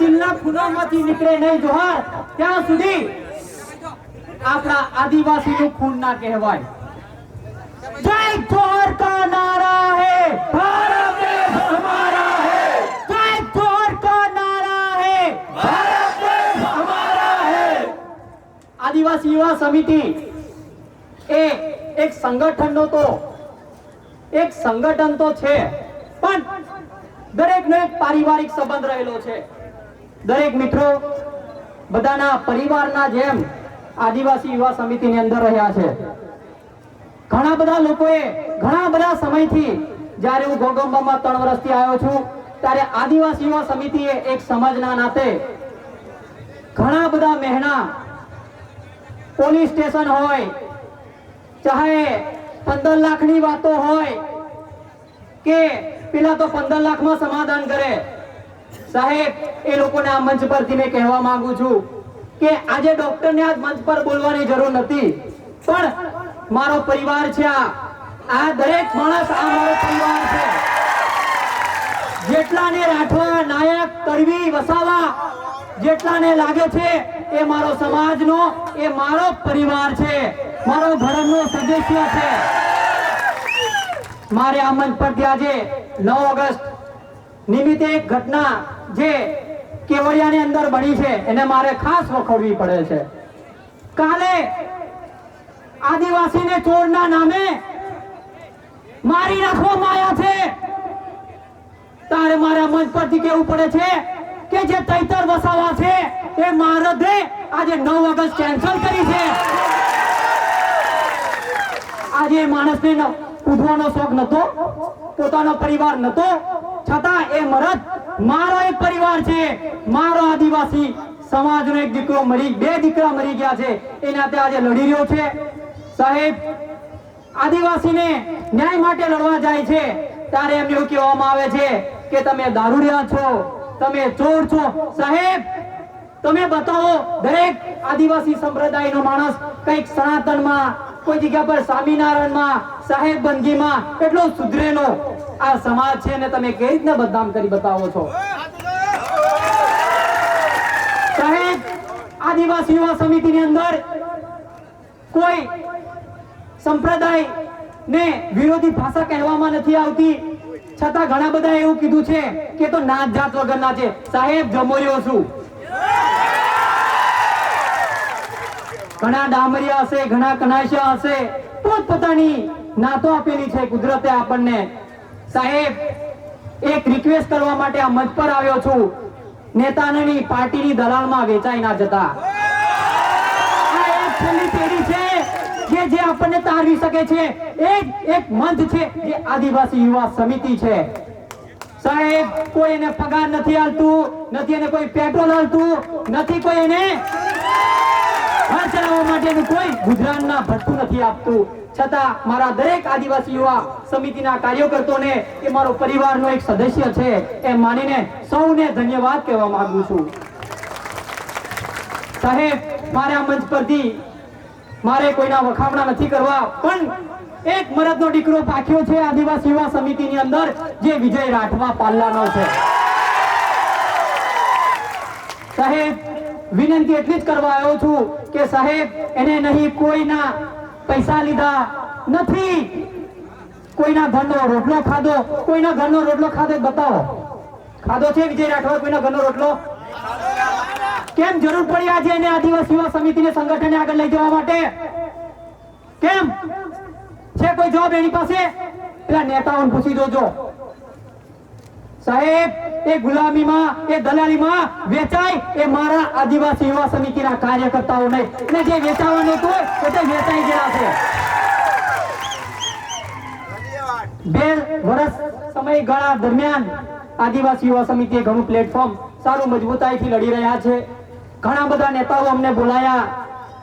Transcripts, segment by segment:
દિલના ખૂનામાંથી નીકળે નહીં જોહાર. ત્યાં સુધી આપણા આદિવાસીનું ખૂન ના કહેવાય. જય જોહર કા નારા હે. ભારત દેશ હમારા હે. જય જોહર કા નારા હે. ભારત દેશ હમારા હે. આદિવાસી યુવા સમિતિ એ એક સંગઠનનો તો એક સંગઠન તો છે પણ દરેકનો એક પારિવારિક સંબંધ રહેલો છે. દરેક મિત્રો, બધાના પરિવારના જેમ આદિવાસી યુવા સમિતિની અંદર રહ્યા છે. ઘણા બધા લોકોએ ઘણા બધા સમયથી, જ્યારે હું ગોગંબામાં ત્રણ વર્ષથી આવ્યો છું, ત્યારે આદિવાસી યુવા સમિતિએ એક સમાજના નાતે ઘણા બધા મહેણા, પોલીસ સ્ટેશન હોય, ચાહે પંદર લાખની વાતો હોય, કે પેલા તો પંદર લાખમાં સમાધાન કરે સાહેબ, એ લોકોને આ મંચ પરથી મેં કહેવા માંગુ છું કે આજે ડોક્ટરને આ મંચ પર બોલવાની જરૂર નથી, પણ મારો પરિવાર છે આ. આ દરેક માણસ આ મારો પરિવાર છે. જેટલાને રાઠવા નાયક કરવી વસાવા જેટલાને લાગે છે, એ મારો સમાજનો, એ મારો પરિવાર છે, મારો ધર્મનો સદસ્ય છે. મારે આ મંચ પરથી આજે નવ ઓગસ્ટ નિમિત્તે એક ઘટના જે કેવડિયાની અંદર બની છે, એને મારે ખાસ વખોડવી પડે છે. કાલે આદિવાસીને ચોરના નામે મારી નાખવામાં આવ્યા છે. તારે મારા મંચ પરથી કેવું પડે છે કે જે તૈતર વસાવા છે, એ મહારથે આજે નવ ઓગસ્ટ કેન્સલ કરી છે. આજે માણસને ઉઠવાનો શોખ નતો પોતાનો પરિવાર નતો છતાં એ મરદ મારો એક પરિવાર છે. મારો આદિવાસી સમાજનો એક દીકરો મરી, બે દીકરા મરી ગયા છે. એના તે આજે લડી રહ્યો છે. સાહેબ, આદિવાસીને ન્યાય માટે લડવા જાય છે. ત્યારે એમને એવું કહેવામાં આવે છે કે તમે દારૂડિયા છો, તમે ચોર છો. સાહેબ, તમે બતાવો, દરેક આદિવાસી સંપ્રદાયનો માણસ કંઈક સનાતનમાં, કોઈ જગ્યા પર સ્વામિનારાયણમાં, સાહેબ બંદગીમાં કેટલો સુધરેલો? આ સમાજ છે ને તમે કઈ રીતના બદનામ કરી બતાવો છો? સાહેબ, આદિવાસી યુવા સમિતિની અંદર કોઈ સંપ્રદાય ને વિરોધી ભાષા કહેવામાં નથી આવતી. છતાં ઘણા બધા એવું કીધું છે કે તો નાત જાત વગરના છે. સાહેબ જમોર્યો છું. ઘણા ડામરિયા હશે, ઘણા કનાશિયા હશે. પોતપોતાની નાતો આપેલી છે કુદરતે આપણને. સાહેબ, એક રિક્વેસ્ટ કરવા માટે આ મંચ પર આવ્યો છું. નેતાની પાર્ટીની દલાલમાં વેચાઈ ના જતા. જે આપણને તારવી શકે છે. એક એક મંચ છે જે આદિવાસી યુવા સમિતિ છે. સાહેબ, કોઈ એને પગાર નથી આલતું નથી એને કોઈ પેટ્રોલ આલતું નથી કોઈ એને ઘર ચલાવવા માટેનું કોઈ ગુજરાતના ભથ્થું નથી આપતું. છતાં મારા દરેક આદિવાસી યુવા સમિતિના કાર્યકર્તાઓને કે મારો પરિવારનો એક સદસ્ય છે એ માનીને સૌને ધન્યવાદ કહેવા માંગુ છું. સાહેબ, મારે મંચ પરથી મારે કોઈના વખામણા નથી કરવા, પણ એક મરદનો દીકરો પાખ્યો છે આદિવાસી યુવા સમિતિની અંદર, જે વિજય રાઠવા પાલ્લાનો છે. સાહેબ વિનંતી એટલી જ કરવા આવ્યો છું કે સાહેબ, એને નહીં કોઈના પૈસા લીધા નથી. કોઈના ઘરનો રોટલો ખાધો, કોઈના ઘરનો રોટલો ખાધો બતાવો. ખાધો છે વિજય રાઠવા કોઈના ઘરનો રોટલો? કેમ જરૂર પડી આજે એને આદિવાસી સમિતિને સંગઠને આગળ લઈ જવા માટે? કેમ? છે કોઈ જવાબ એની પાસે? પેલા નેતાઓને પૂછી જોજો. સાહેબ, એ ગુલામીમાં, એ દલાલીમાં વેચાય એ મારા આદિવાસી યુવા સમિતિના કાર્યકર્તાઓ નહીં. ને જે વેચાવાનું હતું એ તો વેચાઈ ગયા છે. બે વર્ષ સમયગાળા દરમિયાન આદિવાસી યુવા સમિતિએ ઘણું પ્લેટફોર્મ સારું મજબૂતાઈથી લડી રહ્યા છે. ઘણા બધા નેતાઓ અમને બોલાયા.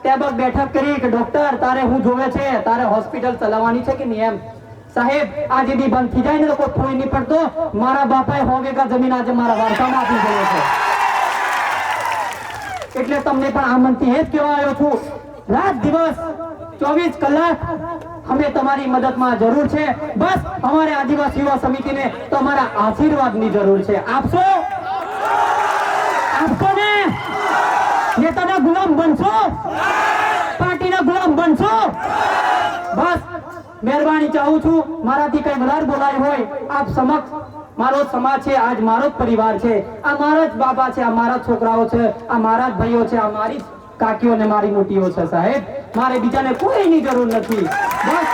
ટેબલ બેઠક કરી કે, ડોક્ટર, તારે હું જોવે છે? તારે હોસ્પિટલ ચલાવવાની છે કે નહીં? એમ. સાહેબ, આજે બી બંધ થઈ જાય ને લોકો કોઈ નહીં પડતો મારા બાપાએ હો વીઘા જમીન આજે મારા વારસામાં આપી ગયો છે. એટલે તમને પણ આમંત્રિત એ જ કહેવા આવ્યો છું. રાત દિવસ, ચોવીસ કલાક અમે તમારી મદદમાં જરૂર છે. બસ, અમારે આદિવાસી યુવા સમિતિને તમારા આશીર્વાદની જરૂર છે. આપશો આપશો ને? નેતાના ગુલામ બનશો? પાર્ટીના ગુલામ બનશો? મહેરબાની ચાહું છું. મારાથી કઈ વધારે બોલાય હોય, આપ સમક્ષ મારો સમાજ છે, આજ મારો જ પરિવાર છે. આ મારા જ બાબા છે, આ મારા છોકરાઓ છે, આ મારા જ ભાઈઓ છે, આ મારી કાકીઓ ને મારી મોટીઓ છે, સાહેબ. મારે બીજાને કોઈની જરૂર નથી. બસ,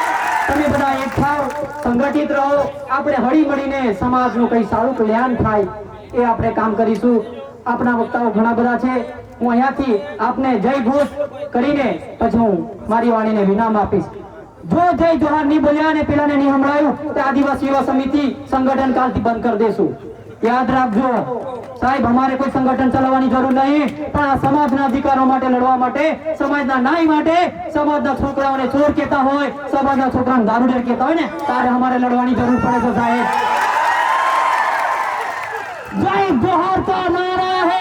તમે બધા એક થાવ, સંગઠિત રહો. આપણે હળી મળીને સમાજનું કઈ સારું કલ્યાણ થાય એ આપણે કામ કરીશું. આપણા વક્તાઓ ઘણા બધા છે. હું અહીંયાથી આપને જય ઘોષ કરીને પછી હું મારી વાણીને વિનામ આપીશ. જો જય જોહારની બોલ્યા ને પેલા ને નહીં સંભળાયું, તો આદિવાસી યુવા સમિતિ સંગઠન કાલથી બંધ કરી દેશું. યાદ રાખજો, સાહેબ, અમારે કોઈ સંગઠન ચલાવવાની જરૂર નહીં, પણ આ સમાજના અધિકારો માટે લડવા માટે, સમાજના નાય માટે સમાજના છોકરાઓને ચોર કહેતા હોય, સમાજના છોકરાને દારૂડેર કહેતા હોય ને ત્યારે અમારે લડવાની જરૂર પડે છે, સાહેબ. જય જોહાર કા નારા હે